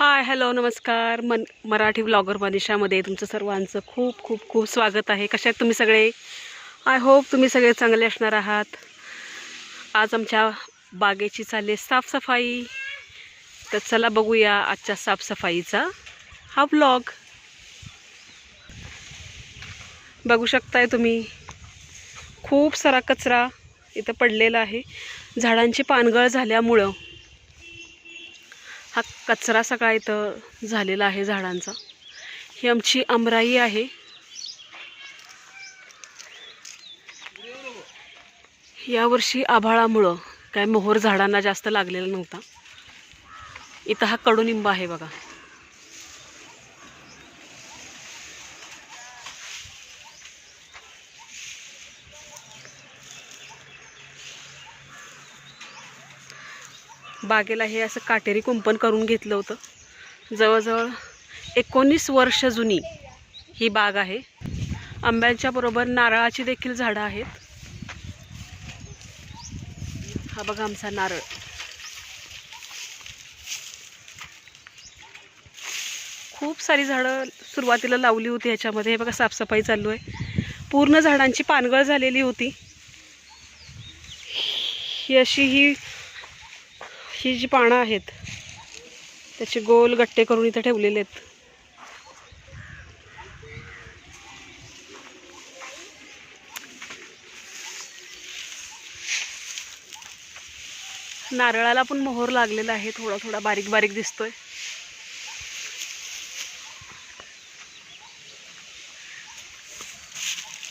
Hi hello नमस्कार. मन Marathi blogger मनिषामध्ये तुमचं सर्वांचं खूप खूप खूप स्वागत आहे. कशा आहेत तुम्ही सगळे? आय होप तुम्ही सगळे चांगले असणार आहात. आज आमच्या बागेची चालली आहे साफसफाई. तर चला बघूया आजच्या साफसफाईचा हा ब्लॉग बघू शकताय तुम्ही खूप सारा कचरा इथं पडलेला आहे. झाडांची पानगळ झाल्यामुळं हा कचरा सगळा इथं झालेला आहे झाडांचा. ही आमची आमराई आहे. यावर्षी आभाळामुळं काय मोहर झाडांना जास्त लागलेला नव्हता. इथं हा कडुनिंब आहे बघा. बागेला हे असं काटेरी कुंपण करून घेतलं होतं. जवळजवळ एकोणीस वर्ष जुनी ही बाग आहे. आंब्यांच्या बरोबर नारळाची देखील झाडं आहेत. हा बघा आमचा नारळ. खूप सारी झाडं सुरुवातीला लावली होती ह्याच्यामध्ये. हे बघा साफसफाई चालू आहे. पूर्ण झाडांची पानगळ झालेली होती. ही अशी ही ही जी पानं आहेत त्याचे गोल गट्टे करून इथं ठेवलेले आहेत. नारळाला पण मोहर लागलेला आहे थोडा थोडा बारीक बारीक दिसतोय.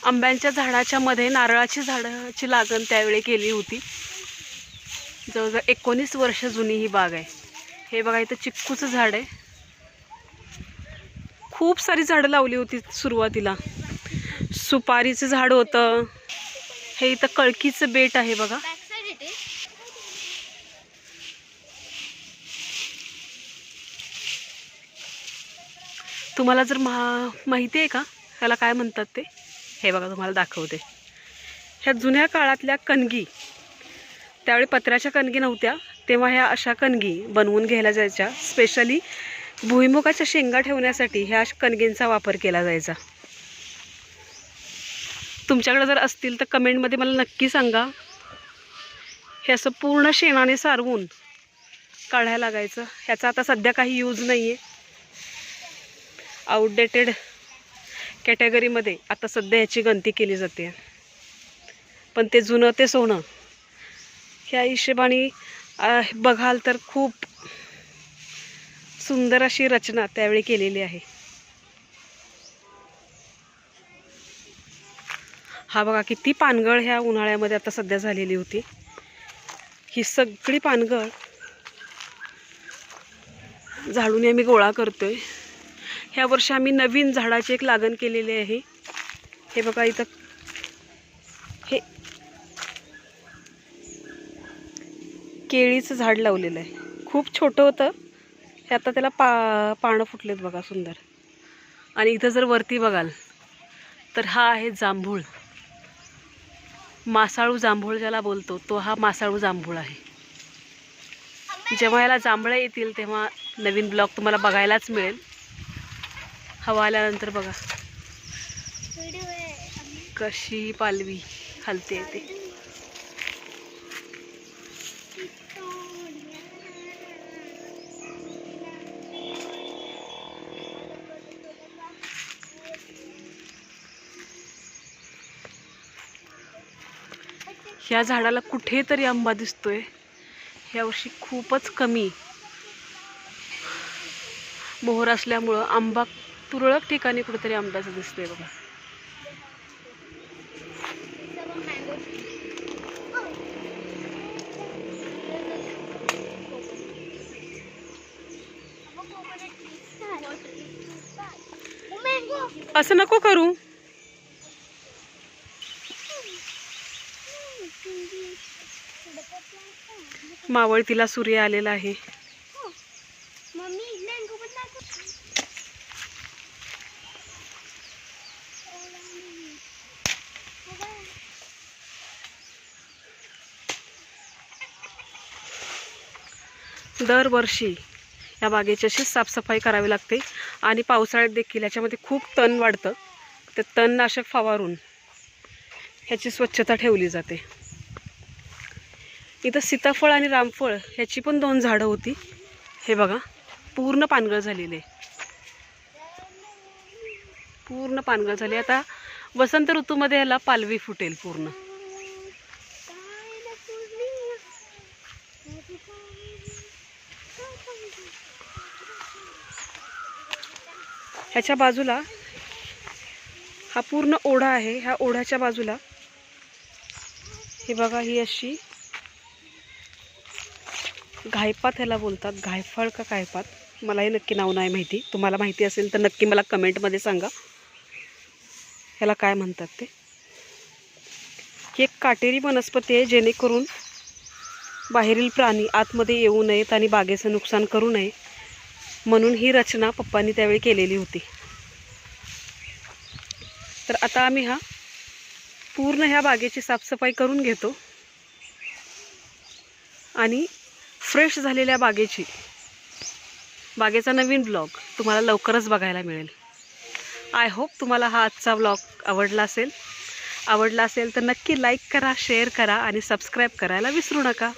आंब्यांच्या झाडाच्या मध्ये नारळाची झाडाची लागण त्यावेळी केली होती. जवळजवळ एकोणीस वर्ष जुनी ही बाग आहे. हे बघा इथं चिक्कूचं झाड आहे. खूप सारी झाडं लावली होती सुरुवातीला. सुपारीचं झाड होतं. हे इथं कळकीचं बेट आहे बघा. तुम्हाला जर मा माहिती आहे का? त्याला काय म्हणतात ते? हे बघा तुम्हाला दाखवते. ह्या जुन्या काळातल्या कणगी. त्यावेळी पत्र्याच्या कणगी नव्हत्या तेव्हा ह्या अशा कणगी बनवून घ्यायला जायच्या. स्पेशली भुईमुगाच्या शेंगा ठेवण्यासाठी ह्या कणगींचा वापर केला जायचा. तुमच्याकडे जर असतील तर कमेंटमध्ये मला नक्की सांगा. हे असं पूर्ण शेणाने सारवून काढायला लागायचं. ह्याचा आता सध्या काही यूज नाही आहे आउटडेटेड कॅटेगरीमध्ये आता सध्या ह्याची गणती केली जाते. पण ते जुनं ते सोनं ह्या हिशेबाने बघाल तर खूप सुंदर अशी रचना त्यावेळी केलेली आहे. हा बघा किती पानगळ ह्या उन्हाळ्यामध्ये आता सध्या झालेली होती. ही सगळी पानगळ झाडून आम्ही गोळा करतोय. ह्या वर्षी आम्ही नवीन झाडाची एक लागण केलेली आहे. हे बघा इथं केळीचं झाड लावलेलं आहे. खूप छोटं होतं. हे आता त्याला पा पानं फुटलेत बघा सुंदर. आणि इथं जर वरती बघाल तर हा आहे जांभूळ. मासाळू जांभूळ ज्याला बोलतो तो हा मासाळू जांभूळ आहे. जेव्हा याला जांभळं येतील तेव्हा नवीन ब्लॉग तुम्हाला बघायलाच मिळेल. हवा आल्यानंतर बघा. कशी पालवी खालते येते ह्या झाडाला कुठेतरी आंबा दिसतोय. यावर्षी खूपच कमी. मोहर असल्यामुळं आंबा तुरळक ठिकाणी कुठेतरी आंब्याचं दिसतोय बघा. असं नको करू. मावळतीला सूर्य आलेला आहे. दरवर्षी या बागेची अशी साफसफाई करावी लागते आणि पावसाळ्यात देखील याच्यामध्ये खूप तण वाढतं. ते तणनाशक फवारून ह्याची स्वच्छता ठेवली जाते. इथं सीताफळ आणि रामफळ ह्याची पण दोन झाडं होती. हे बघा पूर्ण पानगळ झालेले आहे. पूर्ण पानगळ झाली. आता वसंत ऋतूमध्ये याला पालवी फुटेल पूर्ण. ह्याच्या बाजूला हा पूर्ण ओढा आहे. ह्या ओढ्याच्या बाजूला हे बघा ही अशी घायपात ह्याला बोलतात. घायफळ का घायपात मलाही नक्की नाव नाही माहिती. तुम्हाला माहिती असेल तर नक्की मला कमेंटमध्ये सांगा. ह्याला काय म्हणतात ते? ही एक काटेरी वनस्पती आहे जेणेकरून बाहेरील प्राणी आतमध्ये येऊ नयेत आणि बागेचं नुकसान करू नये म्हणून ही रचना पप्पांनी त्यावेळी केलेली होती. तर आता आम्ही हा पूर्ण ह्या बागेची साफसफाई करून घेतो. आणि फ्रेश झालेल्या बागेची. बागेचा नवीन ब्लॉग तुम्हाला लवकरच बघायला मिळेल. आय होप तुम्हाला हा आजचा ब्लॉग आवडला असेल. आवडला असेल तर नक्की लाईक करा शेअर करा आणि सबस्क्राईब करायला विसरू नका.